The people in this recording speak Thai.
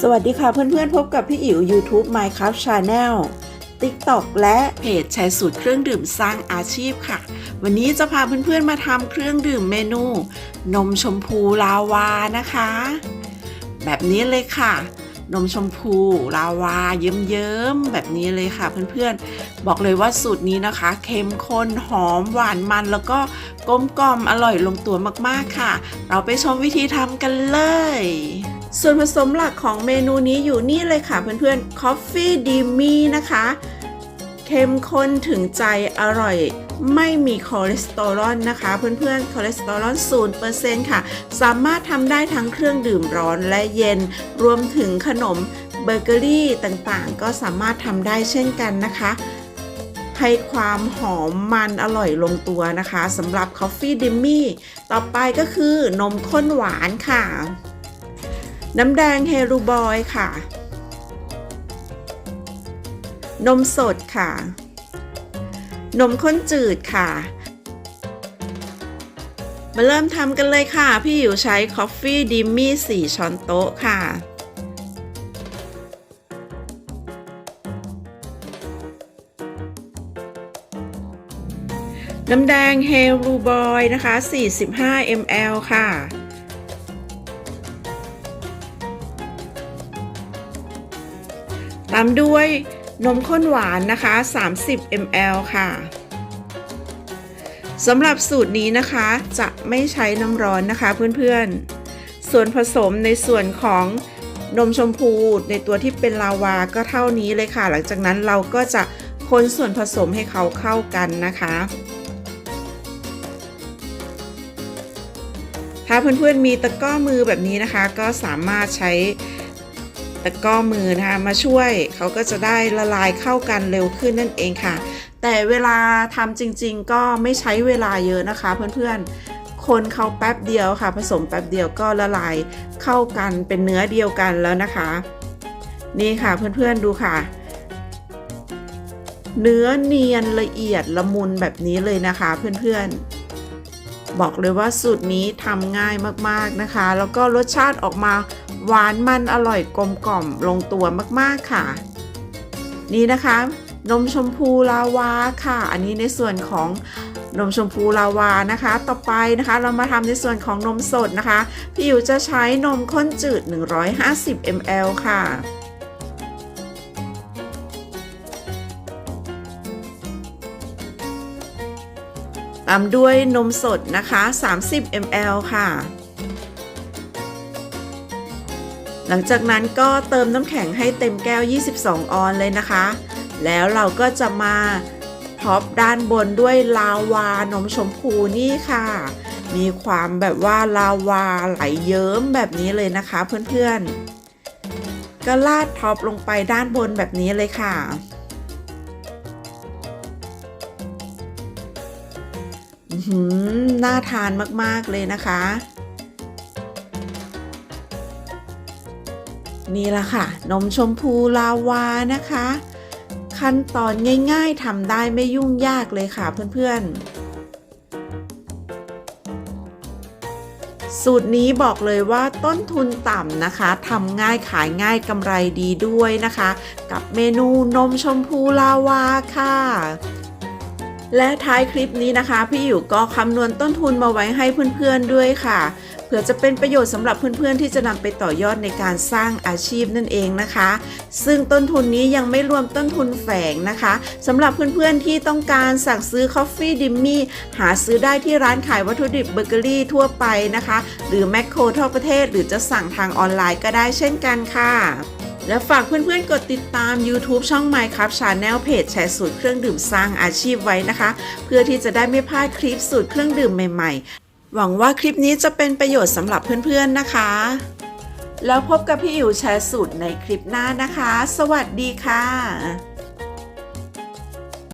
สวัสดีค่ะเพื่อนๆ พบกับพี่อิ๋ว YouTube Minecraft Channel TikTok และเพจแชร์สูตรเครื่องดื่มสร้างอาชีพค่ะ วันนี้จะพาเพื่อนๆมาทำเครื่องดื่มเมนู นมชมพูลาวานะคะ แบบนี้เลยค่ะ นมชมพูลาวาเยิ้มๆแบบนี้เลยค่ะเพื่อนๆ บอกเลยว่าสูตรนี้นะคะเค็มข้นหอมหวานมันแล้วก็กลมกล่อมอร่อยลงตัวมากๆค่ะ เราไปชมวิธีทำกันเลย ส่วนผสมหลักของเมนูนี้อยู่นี่เลยค่ะเพื่อนๆ Coffee d i m m y นะคะ เข้มข้นถึงใจอร่อย ไม่มีคอเลสเตอรอลนะคะ เพื่อนๆคอเลสเตอรอล0%ค่ะ สามารถทำได้ทั้งเครื่องดื่มร้อนและเย็น รวมถึงขนมเบเกอรี่ต่างๆ ก็สามารถทำได้เช่นกันนะคะให้ความหอมมันอร่อยลงตัวนะคะสำหรับ Coffee d i m m y ต่อไปก็คือนมข้นหวานค่ะ น้ำแดงเฮรูบอยค่ะ นมสดค่ะ นมข้นจืดค่ะ มาเริ่มทำกันเลยค่ะ พี่อยู่ใช้ Coffee d i m m y 4ช้อนโต๊ะค่ะน้ำแดงเฮรูบอยนะคะ 45 ml ค่ะ ตามด้วย นมข้นหวานนะคะ 30 ml ค่ะสำหรับสูตรนี้นะคะจะไม่ใช้น้ำร้อนนะคะเพื่อนๆ ส่วนผสมในส่วนของนมชมพูในตัวที่เป็นลาวาก็เท่านี้เลยค่ะ หลังจากนั้นเราก็จะคนส่วนผสมให้เขาเข้ากันนะคะ ถ้าเพื่อนๆมีตะกร้อมือแบบนี้นะคะ ก็สามารถใช้ ตะก้อมือนะคะมาช่วยเขาก็จะได้ละลายเข้ากันเร็วขึ้นนั่นเองค่ะ แต่เวลาทำจริง ๆ ก็ไม่ใช้เวลาเยอะนะคะ เพื่อนๆ คนเขาแป๊บเดียวค่ะ ผสมแป๊บเดียวก็ละลายเข้ากันเป็นเนื้อเดียวกันแล้วนะคะ นี่ค่ะเพื่อนๆดูค่ะ เนื้อเนียนละเอียดละมุนแบบนี้เลยนะคะเพื่อนๆบอกเลยว่าสูตรนี้ทำง่ายมากๆนะคะ แล้วก็รสชาติออกมา หวานมันอร่อยกลมกล่อมลงตัวมากๆค่ะ นี่นะคะ นมชมพูลาวาค่ะ อันนี้ในส่วนของนมชมพูลาวานะคะ ต่อไปนะคะเรามาทำในส่วนของนมสดนะคะ พี่อยู่จะใช้นมข้นจืด 150 ml ค่ะตามด้วยนมสดนะคะ 30 ml ค่ะ หลังจากนั้นก็เติมน้ำแข็งให้เต็มแก้ว 22 ออนเลยนะคะ แล้วเราก็จะมาท็อปด้านบนด้วยลาวานมชมพูนี่ค่ะ มีความแบบว่าลาวาไหลเยิ้มแบบนี้เลยนะคะเพื่อนๆ ก็ลาดท็อปลงไปด้านบนแบบนี้เลยค่ะหือน่าทานมากๆเลยนะคะ นี่ละค่ะ นมชมพูลาวานะคะ ขั้นตอนง่ายๆทำได้ไม่ยุ่งยากเลยค่ะเพื่อนๆ สูตรนี้บอกเลยว่าต้นทุนต่ำนะคะทำง่ายขายง่ายกำไรดีด้วยนะคะ กับเมนูนมชมพูลาวาค่ะ และท้ายคลิปนี้นะคะ พี่อยู่ก็คำนวณต้นทุนมาไว้ให้เพื่อนๆด้วยค่ะเพื่อจะเป็นประโยชน์สำหรับเพื่อนๆที่จะนำไปต่อยอดในการสร้างอาชีพนั่นเองนะคะ ซึ่งต้นทุนนี้ยังไม่รวมต้นทุนแฝงนะคะสำหรับเพื่อนๆที่ต้องการสั่งซื้อ Coffee d i m m y หาซื้อได้ที่ร้านขายวัตถุดิบเบเกอรี่ทั่วไปนะคะ หรือแมคโครทั่วประเทศ หรือจะสั่งทางออนไลน์ก็ได้เช่นกันค่ะ และฝากเพื่อนๆ กดติดตาม YouTube ช่อง Minecraft Channel เพจแชร์สูตรเครื่องดื่มสร้างอาชีพไว้นะคะ เพื่อที่จะได้ไม่พลาดคลิปสูตรเครื่องดื่มใหม่ๆ หวังว่าคลิปนี้จะเป็นประโยชน์สำหรับเพื่อนๆนะคะ แล้วพบกับพี่อิ๋วแชร์สูตรในคลิปหน้านะคะ สวัสดีค่ะ